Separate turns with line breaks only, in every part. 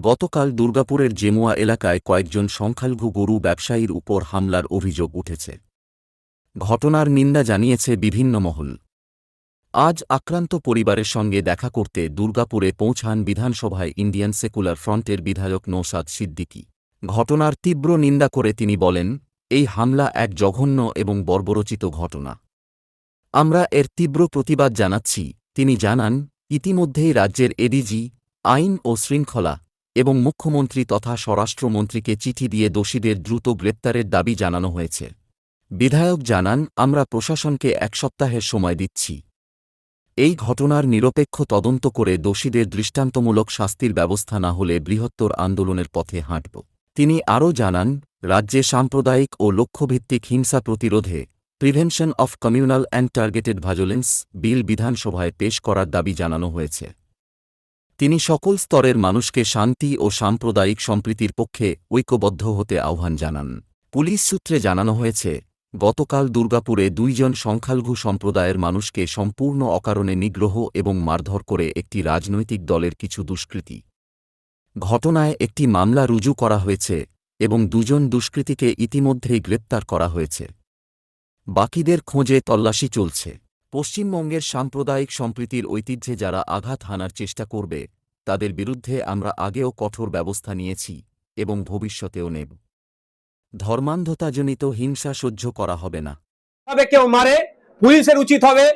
গতকাল দুর্গাপুরের জেমুয়া এলাকায় কয়েকজন সংখ্যালঘু গরু ব্যবসায়ীর উপর হামলার অভিযোগ উঠেছে। ঘটনার নিন্দা জানিয়েছে বিভিন্ন মহল। আজ আক্রান্ত পরিবারের সঙ্গে দেখা করতে দুর্গাপুরে পৌঁছান বিধানসভায় ইন্ডিয়ান সেকুলার ফ্রন্টের বিধায়ক নৌসাদ সিদ্দিকী। ঘটনার তীব্র নিন্দা করে তিনি বলেন, এই হামলা এক জঘন্য এবং বর্বরচিত ঘটনা। আমরা এর তীব্র প্রতিবাদ জানাচ্ছি। তিনি জানান, ইতিমধ্যেই রাজ্যের এডিজি, আইন ও শৃঙ্খলা এবং মুখ্যমন্ত্রী তথা স্বরাষ্ট্রমন্ত্রীকে চিঠি দিয়ে দোষীদের দ্রুত গ্রেপ্তারের দাবি জানানো হয়েছে। বিধায়ক জানান, আমরা প্রশাসনকে এক সপ্তাহের সময় দিচ্ছি। এই ঘটনার নিরপেক্ষ তদন্ত করে দোষীদের দৃষ্টান্তমূলক শাস্তির ব্যবস্থা না হলে বৃহত্তর আন্দোলনের পথে হাঁটব। তিনি আরও জানান, রাজ্যে সাম্প্রদায়িক ও লক্ষ্যভিত্তিক হিংসা প্রতিরোধে prevention of communal and targeted violence bill বিধানসভায় পেশ করার দাবি জানানো হয়েছে। তিনি সকল স্তরের মানুষকে শান্তি ও সাম্প্রদায়িক সম্প্রীতির পক্ষে ঐক্যবদ্ধ হতে আহ্বান জানান। পুলিশ সূত্রে জানানো হয়েছে, গতকাল দুর্গাপুরে দুইজন সংখ্যালঘু সম্প্রদায়ের মানুষকে সম্পূর্ণ অকারণে নিগ্রহ এবং মারধর করে একটি রাজনৈতিক দলের কিছু দুষ্কৃতী। ঘটনায় একটি মামলা রুজু করা হয়েছে এবং দুজন দুষ্কৃতীকে ইতিমধ্যেই গ্রেপ্তার করা হয়েছে। বাকিদের খোঁজে তল্লাশি চলছে। পশ্চিমবঙ্গের সাম্প্রদায়িক সম্প্রীতির ঐতিহ্যে যারা আঘাত হানার চেষ্টা করবে, তাদের বিরুদ্ধে আমরা আগেও কঠোর ব্যবস্থা নিয়েছি এবং ভবিষ্যতেও নেব। ধর্মান্ধতাজনিত হিংসা সহ্য করা হবে না।
তবে কেউ মারে, পুলিশের উচিত হবে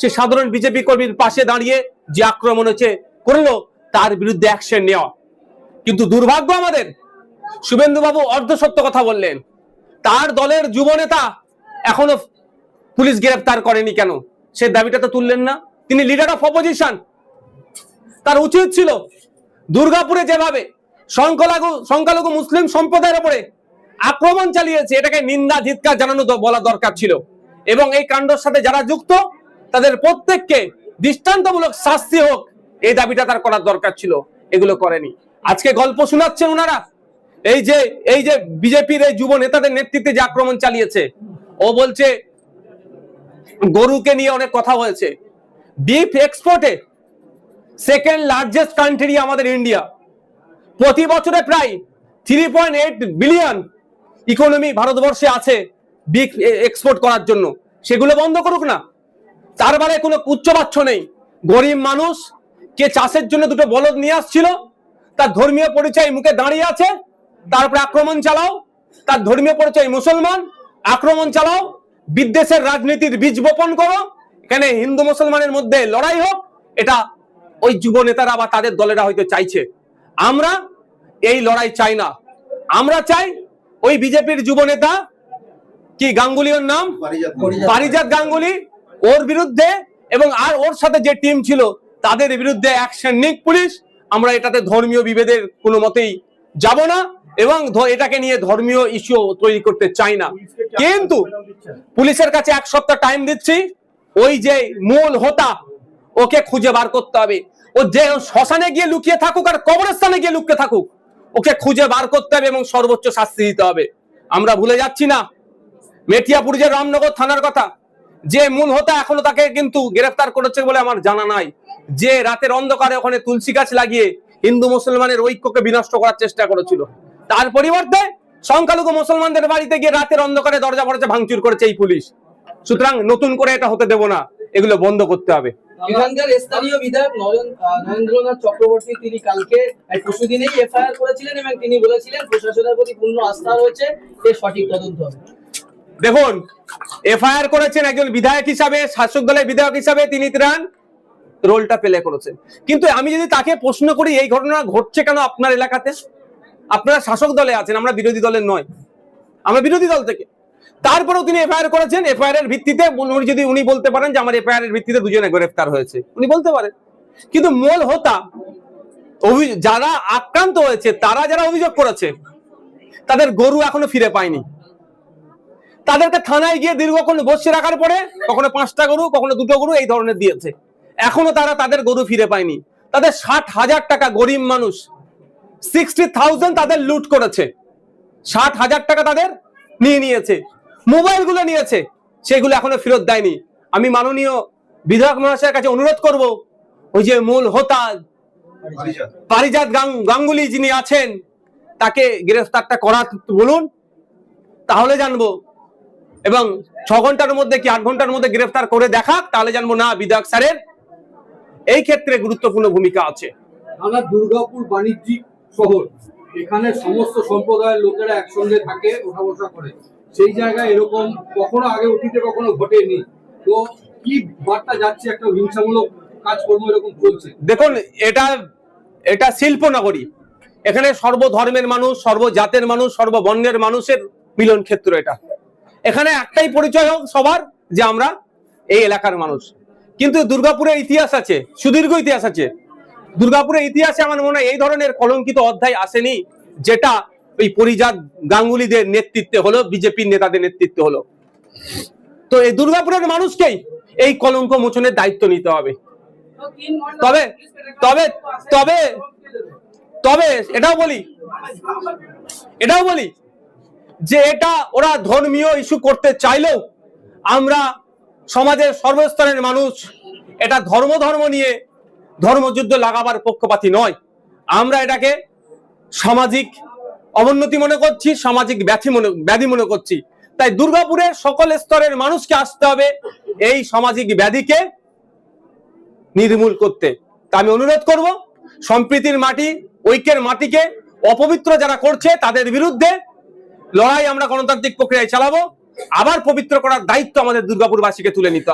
সে সাধারণ বিজেপি কর্মীর পাশে দাঁড়িয়ে যে আক্রমণ হচ্ছে করল, তার বিরুদ্ধে অ্যাকশন নেওয়া। কিন্তু দুর্ভাগ্য আমাদের, শুভেন্দুবাবু অর্ধসত্য কথা বললেন। তার দলের যুব নেতা এখনও পুলিশ গ্রেফতার করেনি কেন? সে দাবিটা তো তুললেন না। তিনি লিডার অফ অপোজিশন তার উচিত ছিল দুর্গাপুরে যেভাবে সংখ্যালঘু সংখ্যালঘু মুসলিম সম্প্রদায়ের উপরে আক্রমণ চালিয়েছে, এটাকে নিন্দা, ধিৎকার জানানো বলা দরকার ছিল। এবং এই কাণ্ডের সাথে যারা যুক্ত, তাদের প্রত্যেককে দৃষ্টান্তমূলক শাস্তি হোক, এই দাবিটা তার করার দরকার ছিল। এগুলো করেনি। আজকে গল্প শোনাচ্ছেন ওনারা। এই যে এই যে বিজেপির এই যুব নেতাদের নেতৃত্বে যে আক্রমণ চালিয়েছে, ও বলছে গরুকে নিয়ে অনেক কথা হয়েছে। বিফ এক্সপোর্টে সেকেন্ড লার্জেস্ট কান্ট্রি আমাদের ইন্ডিয়া প্রতি বছরে প্রায় থ্রি পয়েন্ট বিলিয়ন ইকোনমি ভারতবর্ষে আছে বিফ এক্সপোর্ট করার জন্য। সেগুলো বন্ধ করুক না। তার মানে কোনো উচ্চবাচ্য নেই। গরিব মানুষ কে চাষের জন্য দুটো বলদ নিয়ে আসছিল, তার ধর্মীয় পরিচয় মুখে দাঁড়িয়ে আছে তারপরে আক্রমণ চালাও, তার ধর্মীয় পরিচয় মুসলমান, আক্রমণ চালাও বিদ্বেষের রাজনীতির বীজ বপন করো। এখানে হিন্দু মুসলমানের মধ্যে লড়াই হোক এটা ওই যুব নেতারা বা তাদের দলেরা হয়তো চাইছে। আমরা এই লড়াই চাই না। আমরা চাই ওই বিজেপির যুব নেতা কি গাঙ্গুলির নাম? পারিজাত গাঙ্গুলি। ওর বিরুদ্ধে এবং আর ওর সাথে যে টিম ছিল তাদের বিরুদ্ধে অ্যাকশন নিক পুলিশ। আমরা এটাতে ধর্মীয় বিভেদের কোনো মতেই যাব না। এবং এটাকে নিয়ে ধর্মীয় ইস্যু তৈরি করতে চাই না। কিন্তু পুলিশের কাছে এক সপ্তাহ টাইম দিচ্ছি। ওই যে মূল হোতা ওকে খুঁজে বার করতে হবে। ও যে শ্মশানে গিয়ে লুকিয়ে থাকুক আর কবরস্থানে গিয়ে লুকিয়ে থাকুক ওকে খুঁজে বার করতে হবে এবং সর্বোচ্চ শাস্তি দিতে হবে। আমরা ভুলে যাচ্ছি না। মেটিয়াপুর যে রামনগর থানার কথা যে মূল হোতা এখনও তাকে কিন্তু গ্রেফতার করেছে বলে আমার জানা নাই। যে রাতের অন্ধকারে ওখানে তুলসী গাছ লাগিয়ে হিন্দু মুসলমানের ঐক্যকে বিনষ্ট করার চেষ্টা করেছিল। তার পরিবর্তে সংখ্যালঘু মুসলমানদের বাড়িতে গিয়ে রাতের অন্ধকারে দরজা ফরজা ভাঙচুর করেছে এই পুলিশ। সুতরাং নতুন করে এটা হতে দেব না এগুলো বন্ধ করতে হবে।
এখানকার স্থানীয় বিধায়ক নরেন্দ্রনাথ চক্রবর্তী তিনি কালকে পরশুদিনেই এফআইআর করেছিলেন এবং তিনি বলেছিলেন প্রশাসনের প্রতি পূর্ণ আস্থা রয়েছে এর সঠিক তদন্ত হবে।
দেখুন এফআইআর করেছেন একজন বিধায়ক হিসাবে শাসক দলের বিধায়ক হিসাবে তিনি ত্রাণ রোলটা প্লে করেছেন। কিন্তু আমি যদি তাকে প্রশ্ন করি এই ঘটনা ঘটছে কেন আপনার এলাকাতে? আপনারা শাসক দলে আছেন, আমরা বিরোধী দলের নয়। আমরা বিরোধী দল থেকে। তারপরেও তিনি এফআইআর করেছেন এফআইআর এর ভিত্তিতে উনি যদি উনি বলতে পারেন যে আমার এফআইআর এর ভিত্তিতে দুজনে গ্রেফতার হয়েছে, উনি বলতে পারেন। কিন্তু মূল হোতা যারা আক্রান্ত হয়েছে, তারা যারা অভিযোগ করেছে, তাদের গরু এখনও ফিরে পায়নি। তাদেরকে থানায় গিয়ে দীর্ঘক্ষণ বসে রাখার পরে কখনো পাঁচটা গরু, কখনো দুটো গরু এই ধরনের দিয়েছে। এখনও তারা তাদের গরু ফিরে পায়নি। তাদের ষাট হাজার টাকা গরিব মানুষ সিক্সটি থাউজেন্ড তাদের লুট করেছে। ষাট হাজার টাকা তাদের নিয়ে নিয়েছে। মোবাইলগুলো নিয়েছে। সেগুলো এখনও ফেরত দেয়নি। আমি মাননীয় বিধায়ক মহাশয়ের কাছে অনুরোধ করব, ওই যে মূল হোতা পারিজাত গাঙ্গুলি যিনি আছেন, তাকে গ্রেফতারটা করা বলুন, তাহলে জানব। এবং ছ ঘণ্টার মধ্যে কি আট ঘণ্টার মধ্যে গ্রেফতার করে দেখাক, তাহলে জানব না বিধায়ক স্যারের। এই ক্ষেত্রে গুরুত্বপূর্ণ ভূমিকা আছে।
দুর্গাপুর বাণিজ্যিক শহর। এখানে সমস্ত সম্প্রদায়ের লোকেরা একসঙ্গে থাকে ওঠা বসা করে। সেই জায়গায় এরকম কখনো আগে অতীতে কখনো ঘটেনি। তো কি বার্তা যাচ্ছে একটা হিংসামূলক কাজকর্ম এরকম চলছে?
দেখুন, এটা এটা শিল্প নগরী। এখানে সর্বধর্মের মানুষ, সর্বজাতের মানুষ, সর্ববর্ণের মানুষের মিলন ক্ষেত্র এটা। এখানে একটাই পরিচয় হোক সবার, যে আমরা এই এলাকার মানুষ। কিন্তু দুর্গাপুরের ইতিহাস আছে, সুদীর্ঘ ইতিহাস আছে। দুর্গাপুরের ইতিহাসে আমার মনে হয় এই ধরনের কলঙ্কিত অধ্যায় আসেনি, যেটা ওই পরিজাত গাঙ্গুলিদের নেতৃত্বে হলো, বিজেপির নেতাদের নেতৃত্বে হলো। তো এই দুর্গাপুরের মানুষকেই এই কলঙ্ক মোচনের দায়িত্ব নিতে হবে। তবে তবে তবে তবে এটাও বলি এটাও বলি যে এটা ওরা ধর্মীয় ইস্যু করতে চাইলেও আমরা সমাজের সর্বস্তরের মানুষ এটা ধর্ম ধর্ম নিয়ে ধর্মযুদ্ধ লাগাবার পক্ষপাতী নয়। আমরা এটাকে সামাজিক অবনতি মনে করছি, সামাজিক ব্যাধি মনে ব্যাধি মনে করছি। তাই দুর্গাপুরের সকল স্তরের মানুষকে আসতে হবে এই সামাজিক ব্যাধিকে নির্মূল করতে। তা আমি অনুরোধ করব, সম্প্রীতির মাটি, ঐক্যের মাটিকে অপবিত্র যারা করছে তাদের বিরুদ্ধে লড়াই আমরা গণতান্ত্রিক প্রক্রিয়ায় চালাবো। আবার পবিত্র করার দায়িত্ব আমাদের দুর্গাপুরবাসীকে তুলে নিতে